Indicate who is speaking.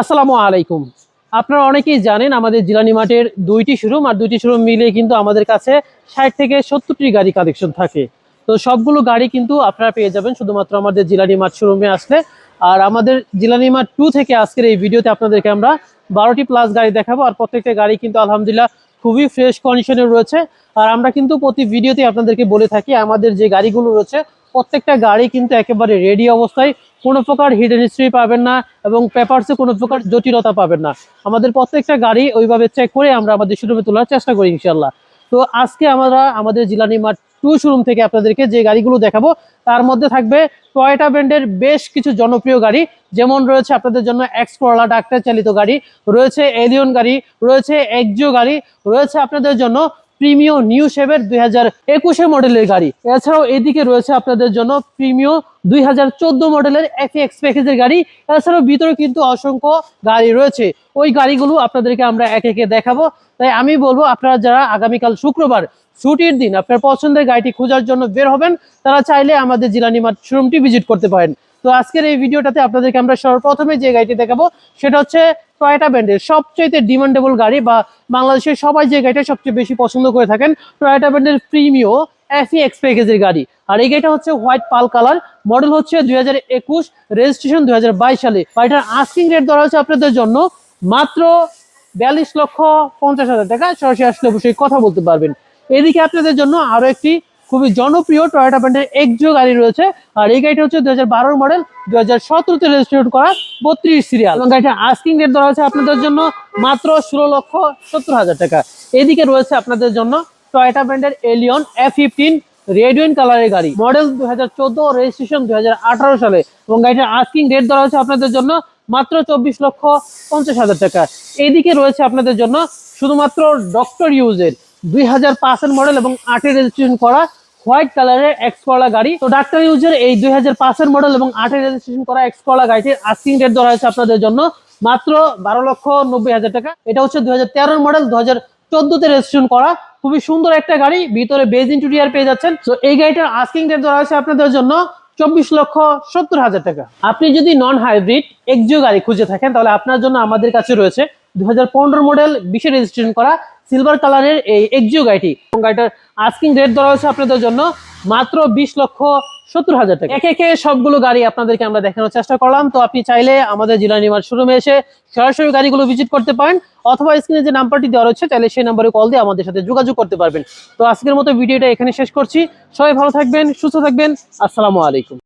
Speaker 1: আসসালামু আলাইকুম। আপনারা অনেকেই জানেন আমাদের জিলানি মাঠের দুইটি শোরুম আর দুইটি শোরুম মিলে কিন্তু আমাদের কাছে ষাট থেকে সত্তরটি গাড়ি কালেকশন থাকে। তো সবগুলো গাড়ি কিন্তু আপনারা পেয়ে যাবেন, শুধুমাত্র আমাদের জিলানি মাঠ শোরুমে আসলে। আর আমাদের জিলানি মাঠ টু থেকে আজকের এই ভিডিওতে আপনাদেরকে আমরা বারোটি প্লাস গাড়ি দেখাবো, আর প্রত্যেকটা গাড়ি কিন্তু আলহামদুলিল্লাহ খুবই ফ্রেশ কন্ডিশনে রয়েছে। আর আমরা কিন্তু প্রতি ভিডিওতে আপনাদেরকে বলে থাকি, আমাদের যে গাড়িগুলো রয়েছে, প্রত্যেকটা গাড়ি কিন্তু একেবারে রেডি অবস্থায়। কোনো প্রকার হিডেন হিস্ট্রি পাবেন না এবং পেপারসে কোনো প্রকার জটিলতা পাবেন না। আমাদের প্রত্যেকটা গাড়ি ওইভাবে চেক করে আমরা আমাদের শোরুমে তোলার চেষ্টা করি ইনশাল্লাহ তো আজকে আমরা আমাদের জিলানি মার্ট টু শোরুম থেকে আপনাদেরকে যে গাড়িগুলো দেখাবো, তার মধ্যে থাকবে টয়টা ব্র্যান্ডের বেশ কিছু জনপ্রিয় গাড়ি, যেমন রয়েছে আপনাদের জন্য এক্সপ্রলা ডাক্তার চালিত গাড়ি, রয়েছে এলিয়ন গাড়ি, রয়েছে এক্সিও গাড়ি, রয়েছে আপনাদের জন্য প্রিমিও নিউ শেভের দুই হাজার একুশে মডেলের গাড়ি। এছাড়াও এদিকে রয়েছে আপনাদের জন্য প্রিমিও দুই হাজার চোদ্দ মডেলের এক্স প্যাকেজের গাড়ি। এছাড়াও ভিতরে কিন্তু অসংখ্য গাড়ি রয়েছে। ওই গাড়িগুলো আপনাদেরকে আমরা একে একে দেখাবো। তাই আমি বলব, আপনারা যারা আগামীকাল শুক্রবার ছুটির দিন আপনার পছন্দের গাড়িটি খোঁজার জন্য বের হবেন, তারা চাইলে আমাদের জিলানি মাঠ শোরুমটি ভিজিট করতে পারেন। তো আজকের এই ভিডিওটাতে আপনাদেরকে আমরা সর্বপ্রথমে যে গাড়িটি দেখাবো, সেটা হচ্ছে টয়োটা ব্র্যান্ডের সবচেয়ে ডিমান্ডেবল গাড়ি বা বাংলাদেশের সবাই যে গাড়িটা সবচেয়ে বেশি পছন্দ করে থাকেন টয়োটা ব্র্যান্ডের প্রিমিও এফি এক্স প্যাকেজের গাড়ি। আর এই গাড়িটা হচ্ছে হোয়াইট পাল কালার মডেল হচ্ছে দুই হাজার একুশ রেজিস্ট্রেশন দুই হাজার বাইশ সালে। গাড়িটার আস্কিং রেট ধরা হচ্ছে আপনাদের জন্য মাত্র বিয়াল্লিশ লক্ষ পঞ্চাশ হাজার টাকা। সরাসরি আসলে অবশ্যই কথা বলতে পারবেন। এদিকে আপনাদের জন্য আরও একটি খুবই জনপ্রিয় টয়োটা ব্র্যান্ডের এক্সিও গাড়ি রয়েছে। আর এই গাড়িটা হচ্ছে দুই হাজার মডেল দু হাজার সতেরোতে রেজিস্ট্রেশন করা বত্রিশ সিরিয়াল এবং গাড়িটা আস্কিং রেট ধরা হচ্ছে আপনাদের জন্য মাত্র ষোলো লক্ষ সত্তর হাজার টাকা। এদিকে রয়েছে আপনাদের জন্য টয়োটা ব্র্যান্ডের এলিয়ন এফ ফিফটিন রেডিয়ন কালারের গাড়ি। মডেল দু হাজার চোদ্দ রেজিস্ট্রেশন দুই হাজার আঠারো সালে। এবং গাড়িটার আস্কিং রেট ধরা হচ্ছে আপনাদের জন্য মাত্র চব্বিশ লক্ষ পঞ্চাশ হাজার টাকা। এদিকে রয়েছে আপনাদের জন্য শুধুমাত্র ডক্টর ইউজের দুই হাজার পাঁচের মডেল এবং আটের রেজিস্ট্রেশন করা হোয়াইট কালারের এক্স কলা গাড়ি। তো ডাক্তার ইউজের এই দুই হাজার পাঁচের মডেল এবং আটের রেজিস্ট্রেশন করা এক্স কলা গাড়িটির আস্কিং রেট ধরা হয়েছে আপনাদের জন্য। মাত্র বারো লক্ষ নব্বই হাজার টাকা। এটা হচ্ছে দুই হাজার তেরোর মডেল দু হাজার চোদ্দতে রেজিস্ট্রেশন করা। খুবই সুন্দর একটা গাড়ি, ভিতরে বেজ ইন্টেরিয়ার পেয়ে যাচ্ছেন। তো এই গাড়িটার আস্কিং রেট ধরা হয়েছে আপনাদের জন্য চব্বিশ লক্ষ সত্তর হাজার টাকা। আপনি যদি নন হাইব্রিড এক্সিও গাড়ি খুঁজে থাকেন, তাহলে আপনার জন্য আমাদের কাছে রয়েছে পনেরো মডেল বিশে রেজিস্ট্রেশন করা সিলভার কালারের এই এক্সিও গাড়িটি। এবং গাড়িটার আস্কিং রেট ধরা হয়েছে আপনাদের জন্য মাত্র বিশ লক্ষ সত্তর হাজার টাকা। একে একে সবগুলো গাড়ি আপনাদেরকে আমরা দেখানোর চেষ্টা করলাম। তো আপনি চাইলে আমাদের জেলা নিমার শোরুমে এসে সরাসরি গাড়িগুলো ভিজিট করতে পারেন, অথবা স্ক্রিনে যে নাম্বারটি দেওয়া রয়েছে তাহলে সেই নাম্বারে কল দিয়ে আমাদের সাথে যোগাযোগ করতে পারবেন। তো আজকের মতো ভিডিওটা এখানে শেষ করছি। সবাই ভালো থাকবেন, সুস্থ থাকবেন। আসসালামু আলাইকুম।